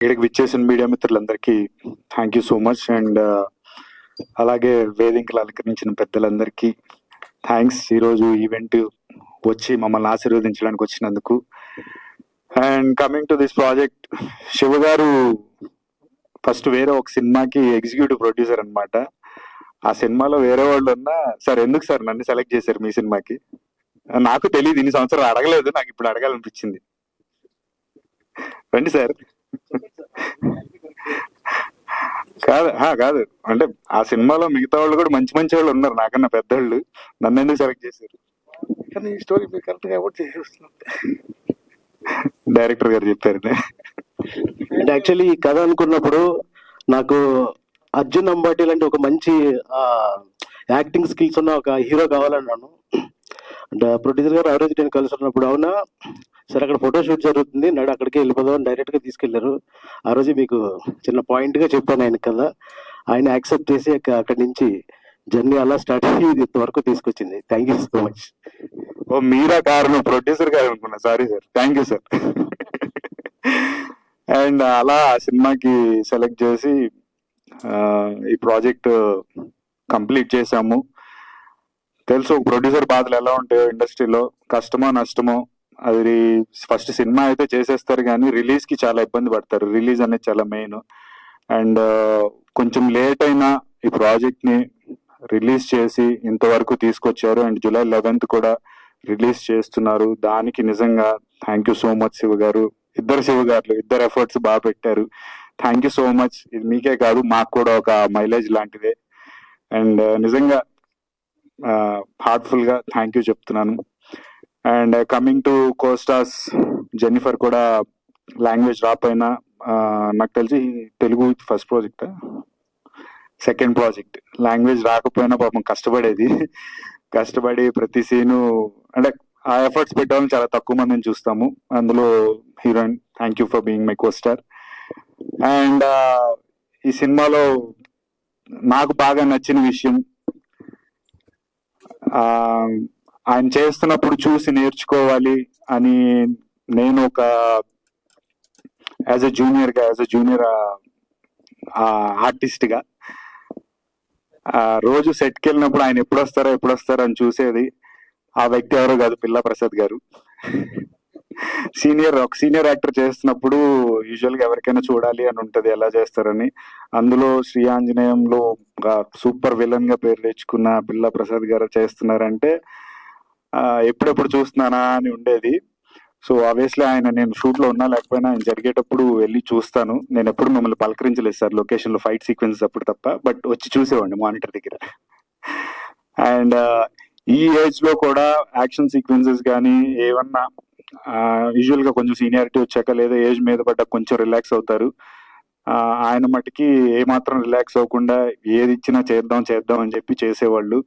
ఇక్కడికి విచ్చేసిన మీడియా మిత్రులందరికీ thank you so much and అలాగే వేదికలు అలంకరించిన పెద్దలందరికీ థ్యాంక్స్ ఈరోజు ఈవెంట్ వచ్చి మమ్మల్ని ఆశీర్వదించడానికి వచ్చినందుకు. And coming to this project Shiva garu first వేరే ఒక సినిమాకి ఎగ్జిక్యూటివ్ ప్రొడ్యూసర్ అన్నమాట. ఆ సినిమాలో వేరే వాళ్ళు ఉన్నా సార్ ఎందుకు సార్ నన్ను సెలెక్ట్ చేశారు మీ సినిమాకి? నాకు తెలియదు ఇన్ని సంవత్సరాలు అడగలేదు నాకు ఇప్పుడు అడగాలనిపించింది. రండి సార్. కాదు ఆ, కాదు. అంటే ఆ సినిమాలో మిగతా వాళ్ళు కూడా మంచి మంచి వాళ్ళు ఉన్నారు. నాకన్నా పెద్దోళ్ళు. నన్ను ఎందుకు సెలెక్ట్ చేశారు? కానీ ఈ స్టోరీ మీరు కరెక్ట్ కాబట్టి చేసేస్తున్నాం డైరెక్టర్ గారు చెప్పారు. అంటే యాక్చువల్లీ ఈ కథ అనుకున్నప్పుడు నాకు అర్జున్ అంబాటి లాంటి ఒక మంచి యాక్టింగ్ స్కిల్స్ ఉన్న ఒక హీరో కావాలన్నాను. అంటే ప్రొడ్యూసర్ uh, గారు ఆ రోజు నేను కలుసుకున్నప్పుడు అవునా? సరే అక్కడ ఫోటో షూట్ జరుగుతుంది. నాడు అక్కడికి వెళ్ళిపోదాం. డైరెక్ట్గా తీసుకెళ్ళారు. ఆ రోజు మీకు చిన్న పాయింట్గా చెప్పాను ఆయన కదా ఆయన యాక్సెప్ట్ చేసి అక్కడ అక్కడి నుంచి జర్నీ అలా స్టార్ట్ అయ్యి ఇది ఇంతవరకు తీసుకొచ్చింది. థ్యాంక్ యూ సో మచ్ ఓ మీరా కారణం ప్రొడ్యూసర్ గారు అనుకున్నా. Sorry sir thank you sir and అలా ఆ సినిమాకి సెలెక్ట్ చేసి uh, ఈ ప్రాజెక్ట్ కంప్లీట్ చేసాము తెలుసు ప్రొడ్యూసర్ బాధలు ఎలా ఉంటాయో ఇండస్ట్రీలో కష్టమో నష్టమో అది ఫస్ట్ సినిమా అయితే చేసేస్తారు కానీ రిలీజ్కి చాలా ఇబ్బంది పడతారు. రిలీజ్ అనేది చాలా మెయిన్ అండ్ కొంచెం లేట్ అయినా ఈ ప్రాజెక్ట్ని రిలీజ్ చేసి ఇంతవరకు తీసుకొచ్చారు. అండ్ జూలై లెవెన్త్ కూడా రిలీజ్ చేస్తున్నారు. దానికి నిజంగా thank you so much Shiva garu. ఇద్దరు శివ గారు ఇద్దరు ఎఫర్ట్స్ బాగా పెట్టారు. థ్యాంక్ యూ సో మచ్ ఇది మీకే కాదు మాకు కూడా ఒక మైలేజ్ లాంటిదే. అండ్ నిజంగా హార్ట్ఫుల్గా థ్యాంక్ యూ చెప్తున్నాను. And coming to costars Jennifer కూడా లాంగ్వేజ్ రాపోయినా నాకు తెలిసి Telugu first project second project language రాకపోయినా పాపం కష్టపడేది. కష్టపడి ప్రతి సీను అంటే ఆ ఎఫర్ట్స్ పెట్టాలని చాలా తక్కువ మందిని చూస్తాము. అందులో heroine thank you for being my costar and ఈ సినిమాలో నాకు బాగా నచ్చిన విషయం ఆయన చేస్తున్నప్పుడు చూసి నేర్చుకోవాలి అని నేను ఒక యాజ్ ఎ జూనియర్గా యాజ్ ఎ జూనియర్ ఆర్టిస్ట్గా రోజు సెట్కి వెళ్ళినప్పుడు ఆయన ఎప్పుడు వస్తారో ఎప్పుడు వస్తారో అని చూసేది. ఆ వ్యక్తి ఎవరో కాదు పిల్ల ప్రసాద్ గారు. సీనియర్ ఒక సీనియర్ యాక్టర్ చేస్తున్నప్పుడు యూజువల్గా ఎవరికైనా చూడాలి అని ఉంటది ఎలా చేస్తారని. అందులో శ్రీ ఆంజనేయంలో సూపర్ విలన్గా పేరు తెచ్చుకున్న పిల్ల ప్రసాద్ గారు చేస్తున్నారంటే ఎప్పుడెప్పుడు చూస్తున్నానా అని ఉండేది. సో ఆబ్వియస్లీ ఆయన నేను షూట్లో ఉన్నా లేకపోయినా ఆయన జరిగేటప్పుడు వెళ్ళి చూస్తాను. నేను ఎప్పుడు మిమ్మల్ని పలకరించలేదు సార్ లొకేషన్లో ఫైట్ సీక్వెన్స్ అప్పుడు తప్ప బట్ వచ్చి చూసేవాడిని మానిటర్ దగ్గర. అండ్ ఈ ఏజ్లో కూడా యాక్షన్ సీక్వెన్సెస్ కానీ ఏమన్నా యూజువల్గా కొంచెం సీనియారిటీ వచ్చాక లేదా ఏజ్ మీద పడ్డ కొంచెం రిలాక్స్ అవుతారు. ఆయన మటుకి ఏ మాత్రం రిలాక్స్ అవ్వకుండా ఏది ఇచ్చినా చేద్దాం చేద్దాం అని చెప్పి చేసేవాళ్ళు.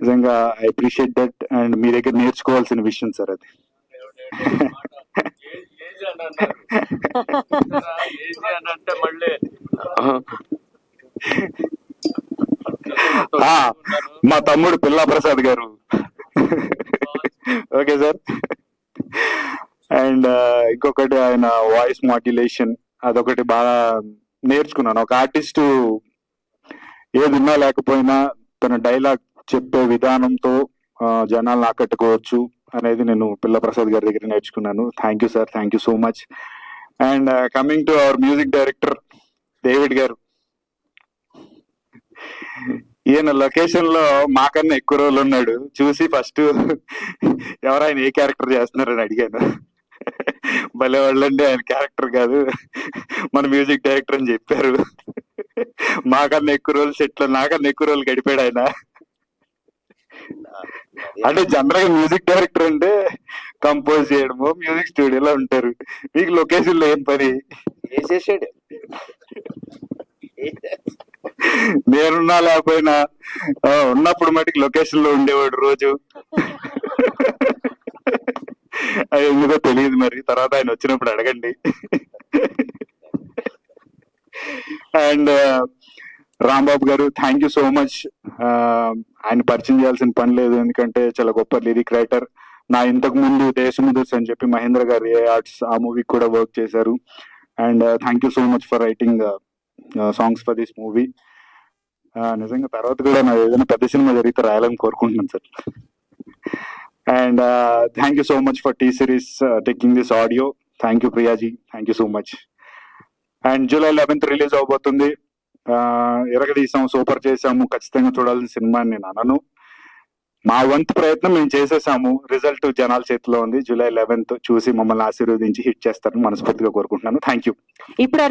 నిజంగా ఐ అప్రిషియేట్ దట్ అండ్ మీ దగ్గర నేర్చుకోవాల్సిన విషయం సార్ అది. మా తమ్ముడు పిల్లా ప్రసాద్ గారు. Okay sir. అండ్ uh, ఇంకొకటి ఆయన వాయిస్ మాడ్యులేషన్ అదొకటి బాగా నేర్చుకున్నాను. ఒక ఆర్టిస్ట్ ఏది ఉన్నా లేకపోయినా తన డైలాగ్ చెప్పే విధానంతో జనాలను ఆకట్టుకోవచ్చు అనేది నేను పిల్ల ప్రసాద్ గారి దగ్గర నేర్చుకున్నాను. Thank you sir thank you so much and coming to our music director David garu. ఈయన లొకేషన్లో మాకన్నా ఎక్కువ రోజులు ఉన్నాడు. చూసి ఫస్ట్ ఎవరైనా ఏ క్యారెక్టర్ చేస్తున్నారని అడిగాను. భలే వాళ్ళండి ఆయన క్యారెక్టర్ కాదు. మన మ్యూజిక్ డైరెక్టర్ అని చెప్పారు. మాకన్నా ఎక్కువ రోజులు సెట్లో నాకన్నా ఎక్కువ రోజులు గడిపాడు ఆయన. అంటే జనరల్గా మ్యూజిక్ డైరెక్టర్ అంటే కంపోజ్ చేయడము మ్యూజిక్ స్టూడియోలో ఉంటారు. మీకు లొకేషన్లో ఏం పని? వేసేసాడు నేనున్నా లేకపోయినా ఉన్నప్పుడు మటుకు లొకేషన్లో ఉండేవాడు రోజు. అది ఎందుకో తెలియదు మరి తర్వాత ఆయన వచ్చినప్పుడు అడగండి. అండ్ రాంబాబు గారు థ్యాంక్ యూ సో మచ్ ఆయన పరిచయం చేయాల్సిన పని లేదు ఎందుకంటే చాలా గొప్ప లిరిక్ రైటర్ నా ఇంతకు ముందు దేశముదుర్స్ అని చెప్పి మహేంద్ర గారు ఏ ఆర్ట్స్ ఆ మూవీకి కూడా వర్క్ చేశారు. And thank you so much for writing songs for this movie నిజంగా తర్వాత కూడా నా ఏదైనా పెద్ద సినిమా జరిగితే రాయాలని కోరుకుంటున్నాను sir. And thank you so much for T series taking this audio thank you Priya ji thank you so much and July eleventh release అవబోతుంది. ఎరగదీసాం సూపర్ చేసాము ఖచ్చితంగా చూడాల్సిన సినిమా అని నేను అనను. మా వంతు ప్రయత్నం మేము చేసేసాము. రిజల్ట్ జనాల చేతిలో ఉంది. జూలై లెవెన్త్ చూసి మమ్మల్ని ఆశీర్వదించి హిట్ చేస్తారని మనస్ఫూర్తిగా కోరుకుంటున్నాను. థ్యాంక్ యూ ఇప్పుడు